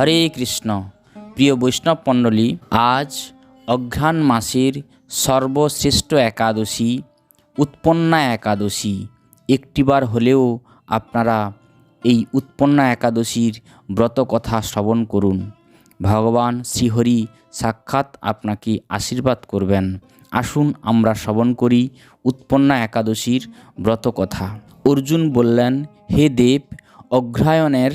হরে কৃষ্ণ। প্রিয় বৈষ্ণব মণ্ডলী, আজ অঘ্রাণ মাসের সর্বশ্রেষ্ঠ একাদশী, উৎপন্না একাদশী। একটিবার হলেও আপনারা এই উৎপন্না একাদশীর ব্রত কথা শ্রবণ করুন। ভগবান শ্রীহরি সাক্ষাৎ আপনাকে আশীর্বাদ করবেন। আসুন আমরা শ্রবণ করি উৎপন্না একাদশীর ব্রত কথা অর্জুন বললেন, হে দেব অগ্রায়ণের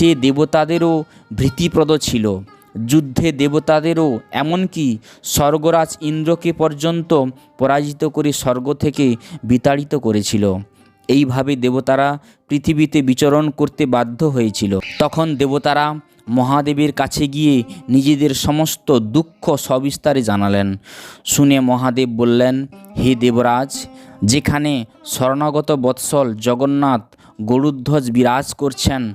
সে দেবতাদেরও ভীতিপ্রদ ছিল। যুদ্ধে দেবতাদেরও এমনকি স্বর্গরাজ ইন্দ্রকে পর্যন্ত পরাজিত করে স্বর্গ থেকে বিতাড়িত করেছিল। এইভাবে দেবতারা পৃথিবীতে বিচরণ করতে বাধ্য হয়েছিল। তখন দেবতারা মহাদেবের কাছে গিয়ে নিজেদের সমস্ত দুঃখ সবিস্তারে জানালেন। শুনে মহাদেব বললেন, হে দেবরাজ, যেখানে শরণাগত বৎসল জগন্নাথ গরুধ্বজ বিরাজ করছেন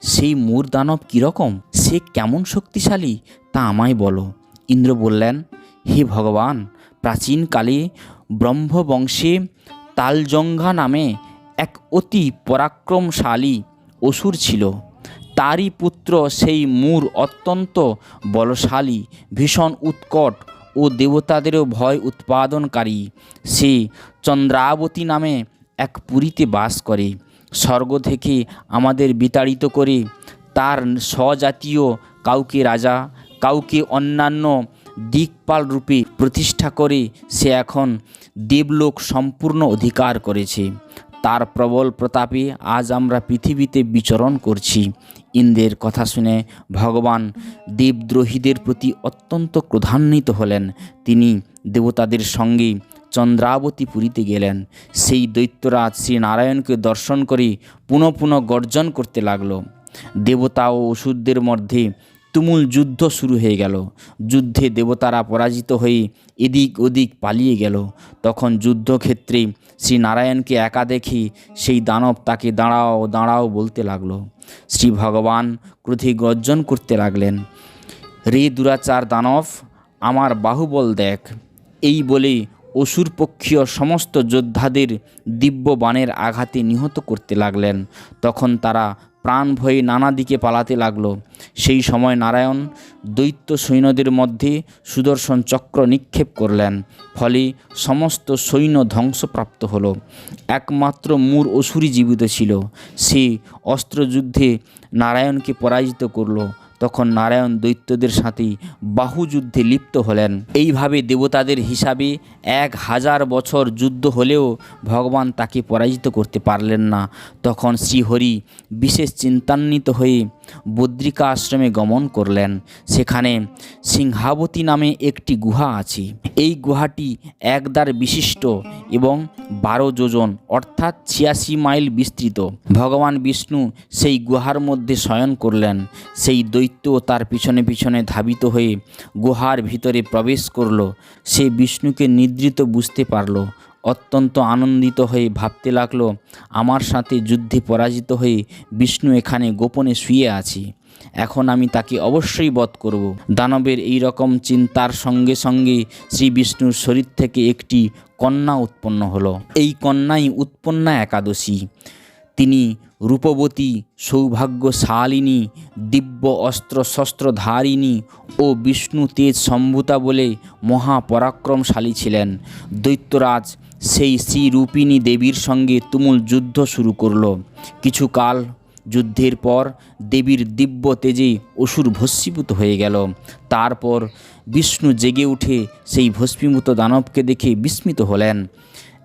সেই মূর দানব কীরকম? সে কেমন শক্তিশালী? তা আমায় বলো। ইন্দ্র বললেন, হে ভগবান, প্রাচীনকালে ব্রহ্মবংশে তালজঙ্ঘা নামে এক অতি পরাক্রমশালী অসুর ছিল। তারই পুত্র সেই মূর অত্যন্ত বলশালী, ভীষণ উৎকট ও দেবতাদেরও ভয় উৎপাদনকারী। সে চন্দ্রাবতী নামে এক পুরীতে বাস করে। স্বর্গ থেকে আমাদের বিতাড়িত করে তার স্বজাতীয় কাউকে রাজা, কাউকে অন্যান্য দিকপাল রূপে প্রতিষ্ঠা করে সে এখন দেবলোক সম্পূর্ণ অধিকার করেছে। তার প্রবল প্রতাপে আজ আমরা পৃথিবীতে বিচরণ করছি। ইন্দ্রের কথা শুনে ভগবান দেবদ্রোহীদের প্রতি অত্যন্ত ক্রোধান্বিত হলেন। তিনি দেবতাদের সঙ্গে চন্দ্রাবতী পুরীতে গেলেন। সেই দৈত্যরাজ শ্রী নারায়ণকে দর্শন করে পুনঃ পুনঃ গর্জন করতে লাগল। দেবতা ও ওষুধদের মধ্যে তুমুল যুদ্ধ শুরু হয়ে গেল। যুদ্ধে দেবতারা পরাজিত হয়ে এদিক ওদিক পালিয়ে গেল। তখন যুদ্ধক্ষেত্রে শ্রী নারায়ণকে একা দেখে সেই দানব তাকে দাঁড়াও দাঁড়াও বলতে লাগল। শ্রী ভগবান ক্রোধে গর্জন করতে লাগলেন, রে দুরাচার দানব, আমার বাহুবল দেখ। এই বলে অসুরপক্ষীয় সমস্ত যোদ্ধাদের দিব্য বাণের আঘাতে নিহত করতে লাগলেন। তখন তারা প্রাণ ভয়ে নানা দিকে পালাতে লাগল। সেই সময় নারায়ণ দৈত্য সৈন্যদের মধ্যে সুদর্শন চক্র নিক্ষেপ করলেন, ফলে সমস্ত সৈন্য ধ্বংসপ্রাপ্ত হলো। একমাত্র মূর অসুরই জীবিত ছিল। সে অস্ত্রযুদ্ধে নারায়ণকে পরাজিত করল। তখন নারায়ণ দৈত্যদের সাথে বাহুযুদ্ধে লিপ্ত হলেন। এইভাবে দেবতাদের হিসাবে এক হাজার বছর যুদ্ধ হলেও ভগবান তাকে পরাজিত করতে পারলেন না। তখন শ্রীহরি বিশেষ চিন্তান্বিত হয়ে বদ্রিকা আশ্রমে গমন করলেন। সেখানে সিংহাবতী নামে একটি গুহা আছে। এই গুহাটি একদার বিশিষ্ট এবং বারো যোজন, অর্থাৎ ছিয়াশি মাইল বিস্তৃত। ভগবান বিষ্ণু সেই গুহার মধ্যে শয়ন করলেন। সেই দৈত্য তার পিছনে পিছনে ধাবিত হয়ে গুহার ভিতরে প্রবেশ করল। সে বিষ্ণুকে নিদ্রিত বুঝতে পারল। অত্যন্ত আনন্দিত হয়ে ভাবতে লাগল, আমার সাথে যুদ্ধে পরাজিত হয়ে বিষ্ণু এখানে গোপনে শুয়ে আছে। এখন আমি তাকে অবশ্যই বধ করব। দানবের এই রকম চিন্তার সঙ্গে সঙ্গে শ্রী বিষ্ণুর শরীর থেকে একটি কন্যা উৎপন্ন হলো। এই কন্যাই উৎপন্না একাদশী। তিনি রূপবতী, সৌভাগ্যশালিনী, দিব্য অস্ত্র শস্ত্রধারিণী ও বিষ্ণু তেজ সম্ভূতা বলে মহাপরাক্রমশালী ছিলেন। দৈত্যরাজ সেই শ্রী শ্রীরূপিণী দেবীর সঙ্গে তুমুল যুদ্ধ শুরু করল। কিছুকাল যুদ্ধের পর দেবীর দিব্য তেজে অসুর ভস্মীভূত হয়ে গেল। তারপর বিষ্ণু জেগে উঠে সেই ভস্মীভূত দানবকে দেখে বিস্মিত হলেন।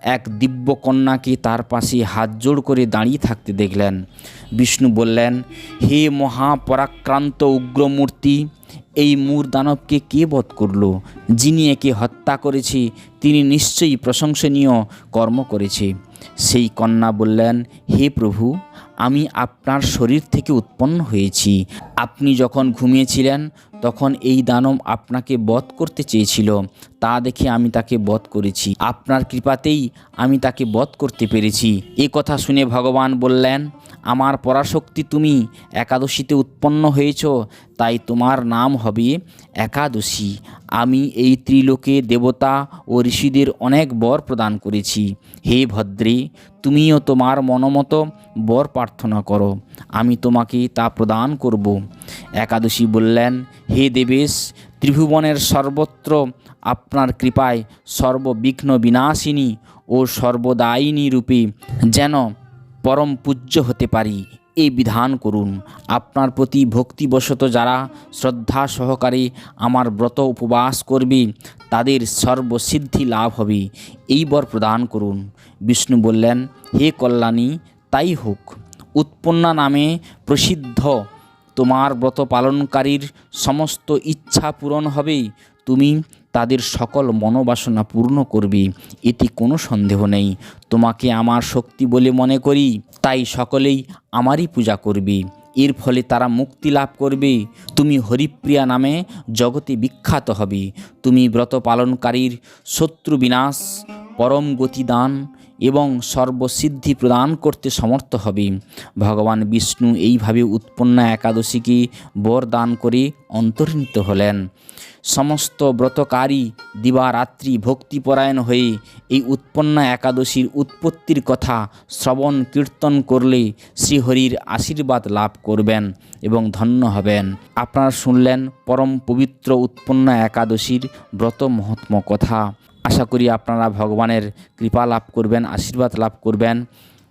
এক দিব্য কন্যাকে তার পাশে হাত জোড় করে দাঁড়িয়ে থাকতে দেখলেন। বিষ্ণু বললেন, হে মহাপরাক্রান্ত উগ্রমূর্তি এই মূর দানবকে কে বধ করল? যিনি একে হত্যা করেছে, তিনি নিশ্চয়ই প্রশংসনীয় কর্ম করেছে। সেই কন্যা বললেন, হে প্রভু, আমি আপনার শরীর থেকে উৎপন্ন হয়েছি। আপনি যখন ঘুমিয়েছিলেন, তখন এই দানব আপনাকে বধ করতে চেয়েছিল। তা দেখে আমি তাকে বধ করেছি। আপনার কৃপাতেই আমি তাকে বধ করতে পেরেছি। এ কথা শুনে ভগবান বললেন আমার পরাশক্তি তুমি একাদশীতে উৎপন্ন হয়েছ, তাই তোমার নাম হবে একাদশী। আমি এই ত্রিলোকে দেবতা ও ঋষিদের অনেক বর প্রদান করেছি। হে ভদ্রে, তুমিও তোমার মনোমতো বর প্রার্থনা করো, আমি তোমাকে তা প্রদান করব। একাদশী বললেন, হে দেবেশ, ত্রিভুবনের সর্বত্র আপনার কৃপায় সর্ববিঘ্ন বিনাশিনী ও সর্বদায়িনী রূপে যেন পরম পূজ্য হতে পারি। এই বিধান করুন। আপনার প্রতি ভক্তিবশত যারা শ্রদ্ধা সহকারে আমার ব্রত উপবাস করবে, তাদের সর্বসিদ্ধি লাভ হবে। এই বর প্রদান করুন। বিষ্ণু বললেন, হে কল্যাণী, তাই হোক। উৎপন্না নামে প্রসিদ্ধ। তোমার ব্রত পালনকারীর সমস্ত ইচ্ছা পূরণ হবে। তুমি তাদের সকল মনোবাসনা পূর্ণ করবি, এতে কোনো সন্দেহ নেই। তোমাকে আমার শক্তি বলে মনে করি, তাই সকলেই আমারই পূজা করবি। এর ফলে তারা মুক্তি লাভ করবে। তুমি হরিপ্রিয়া নামে জগতে বিখ্যাত হবে। তুমি ব্রত পালনকারীর শত্রু বিনাশ, পরম গতিদান এবং সর্বসিদ্ধি প্রদান করতে সমর্থ হবে। ভগবান বিষ্ণু এইভাবে উৎপন্ন একাদশীকে বর দান করে অন্তর্হিত হলেন। সমস্ত ব্রতকারী দিবারাত্রি ভক্তিপরায়ণ হয়ে এই উৎপন্ন একাদশীর উৎপত্তির কথা শ্রবণ কীর্তন করলে শ্রীহরির আশীর্বাদ লাভ করবেন এবং ধন্য হবেন। আপনারা শুনলেন পরম পবিত্র উৎপন্ন একাদশীর ব্রত মহাত্ম কথা। আশা করি আপনারা ভগবানের কৃপা লাভ করবেন, আশীর্বাদ লাভ করবেন।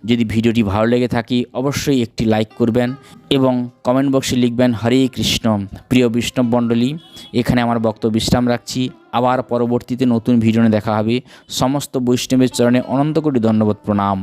যদি ভিডিওটি ভালো লেগে থাকে, অবশ্যই একটি লাইক করবেন এবং কমেন্ট বক্সে লিখবেন, হরে কৃষ্ণ। প্রিয় বৈষ্ণব মণ্ডলী, এখানে আমার বক্তব্য বিশ্রাম রাখছি। আবার পরবর্তীতে নতুন ভিডিও দেখা হবে। সমস্ত বৈষ্ণবের চরণে অনন্ত কোটি ধন্যবাদ, প্রণাম।